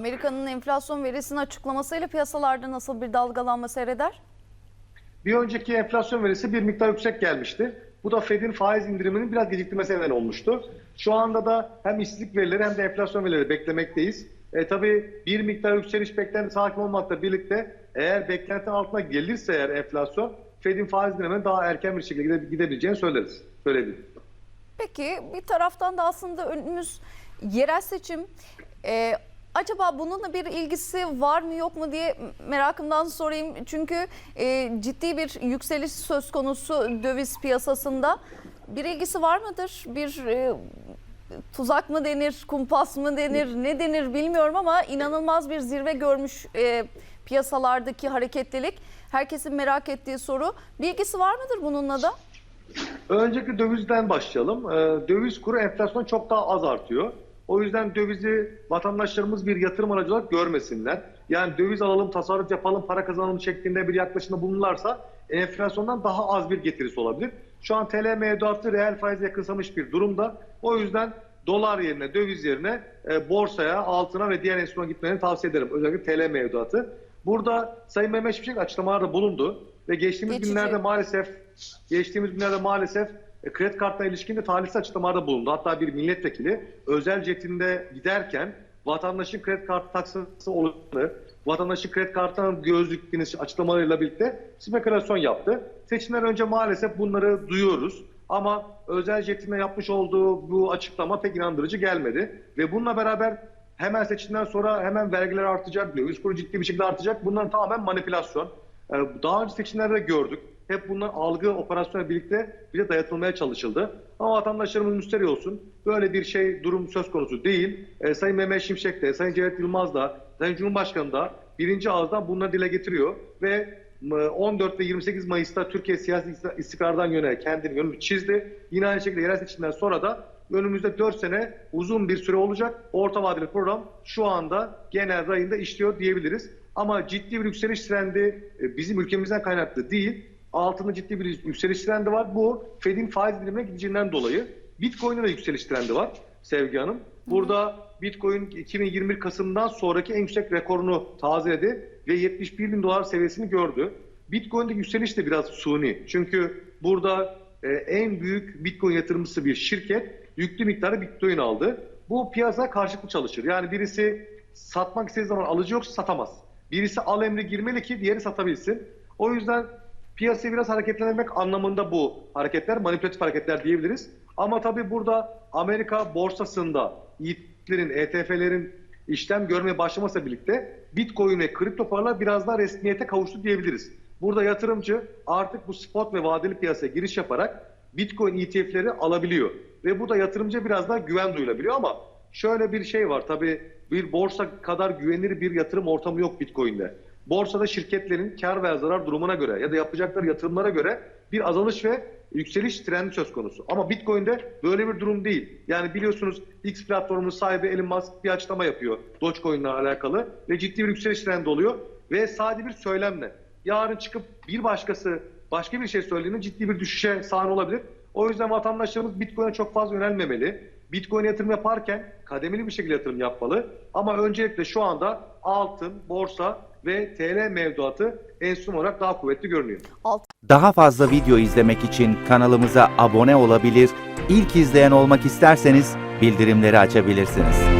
Amerika'nın enflasyon verisinin açıklamasıyla piyasalarda nasıl bir dalgalanma seyreder? Bir önceki enflasyon verisi bir miktar yüksek gelmişti. Bu da Fed'in faiz indiriminin biraz geciktirmesine neden olmuştu. Şu anda da hem işsizlik verileri hem de enflasyon verileri beklemekteyiz. E, tabii bir miktar yükseliş beklentisi hakim olmakla birlikte eğer beklenti altına gelirse eğer enflasyon Fed'in faiz indirimine daha erken bir şekilde gide- gidebileceğini söyleriz. Söyledim. Peki bir taraftan da aslında önümüz yerel seçim. Ee, acaba bununla bir ilgisi var mı yok mu diye merakımdan sorayım. Çünkü e, ciddi bir yükseliş söz konusu döviz piyasasında. Bir ilgisi var mıdır? Bir e, tuzak mı denir, kumpas mı denir, ne denir bilmiyorum ama inanılmaz bir zirve görmüş e, piyasalardaki hareketlilik. Herkesin merak ettiği soru. Bir ilgisi var mıdır bununla da? Öncelikle dövizden başlayalım. Ee, döviz kuru enflasyon çok daha az artıyor. O yüzden dövizi vatandaşlarımız bir yatırım aracı olarak görmesinler. Yani döviz alalım, tasarruf yapalım, para kazanalım şeklinde bir yaklaşımda bulunurlarsa enflasyondan daha az bir getirisi olabilir. Şu an TL mevduatı reel faize yakınsamış bir durumda. O yüzden dolar yerine, döviz yerine e, borsaya, altına ve diğer enstrümana gitmelerini tavsiye ederim. Özellikle TL mevduatı. Burada Sayın Mehmet Şimşek açıklamalarda bulundu ve geçtiğimiz Geçici. günlerde maalesef geçtiğimiz günlerde maalesef kredi kartına ilişkin de talihsiz açıklamalarda bulundu. Hatta bir milletvekili özel jetinde giderken vatandaşın kredi kartı taksası olanı, vatandaşın kredi kartının gözlüklerini açıklamalarıyla birlikte spekülasyon yaptı. Seçimden önce maalesef bunları duyuyoruz. Ama özel jetinde yapmış olduğu bu açıklama pek inandırıcı gelmedi. Ve bununla beraber hemen seçimden sonra hemen vergiler artacak, döviz kuru ciddi bir şekilde artacak. Bunların tamamen manipülasyon. Ee, Daha önce seçimlerde gördük. Hep bunlar algı operasyonla birlikte bize dayatılmaya çalışıldı. Ama vatandaşlarımız müsterih olsun. Böyle bir şey durum söz konusu değil. Ee, Sayın Mehmet Şimşek de, Sayın Cevdet Yılmaz da, Sayın Cumhurbaşkanı da birinci ağızdan bunları dile getiriyor. Ve e, 14 ve 28 Mayıs'ta Türkiye siyasi istikrardan yöne kendini yönünü çizdi. Yine aynı şekilde yerel seçimden sonra da önümüzde 4 sene uzun bir süre olacak. Orta vadeli program şu anda genel rayında işliyor diyebiliriz. Ama ciddi bir yükseliş trendi e, bizim ülkemizden kaynaklı değil. Altında ciddi bir yükseliş trendi var. Bu Fed'in faiz indirimine gideceğinden dolayı. Bitcoin'de de yükseliş trendi var Sevgi Hanım. Burada Bitcoin 2021 Kasım'dan sonraki en yüksek rekorunu tazeledi ve 71 bin dolar seviyesini gördü. Bitcoin'deki yükseliş de biraz suni. Çünkü burada e, en büyük Bitcoin yatırımcısı bir şirket yüklü miktarda Bitcoin aldı. Bu piyasa karşılıklı çalışır. Yani birisi satmak istediği zaman alıcı yoksa satamaz. Birisi al emri girmeli ki diğeri satabilsin. O yüzden piyasayı biraz hareketlendirmek anlamında bu hareketler, manipülatif hareketler diyebiliriz. Ama tabii burada Amerika borsasında ETF'lerin, ETF'lerin işlem görmeye başlamasıyla birlikte Bitcoin ve kripto paralar biraz daha resmiyete kavuştu diyebiliriz. Burada yatırımcı artık bu spot ve vadeli piyasaya giriş yaparak Bitcoin ETF'leri alabiliyor. Ve bu da yatırımcıya biraz daha güven duyulabiliyor ama şöyle bir şey var tabii bir borsa kadar güvenilir bir yatırım ortamı yok Bitcoin'de. Borsada şirketlerin kar veya zarar durumuna göre ya da yapacakları yatırımlara göre bir azalış ve yükseliş trendi söz konusu. Ama Bitcoin'de böyle bir durum değil. Yani biliyorsunuz X platformunun sahibi Elon Musk bir açıklama yapıyor Dogecoin ile alakalı ve ciddi bir yükseliş trendi oluyor ve sadece bir söylemle. Yarın çıkıp bir başkası başka bir şey söylediğinde ciddi bir düşüşe sahne olabilir. O yüzden vatandaşlarımız Bitcoin'e çok fazla yönelmemeli. Bitcoin yatırım yaparken kademeli bir şekilde yatırım yapmalı. Ama öncelikle şu anda altın, borsa ve TL mevduatı enstrüman olarak daha kuvvetli görünüyor. Daha fazla video izlemek için kanalımıza abone olabilir, ilk izleyen olmak isterseniz bildirimleri açabilirsiniz.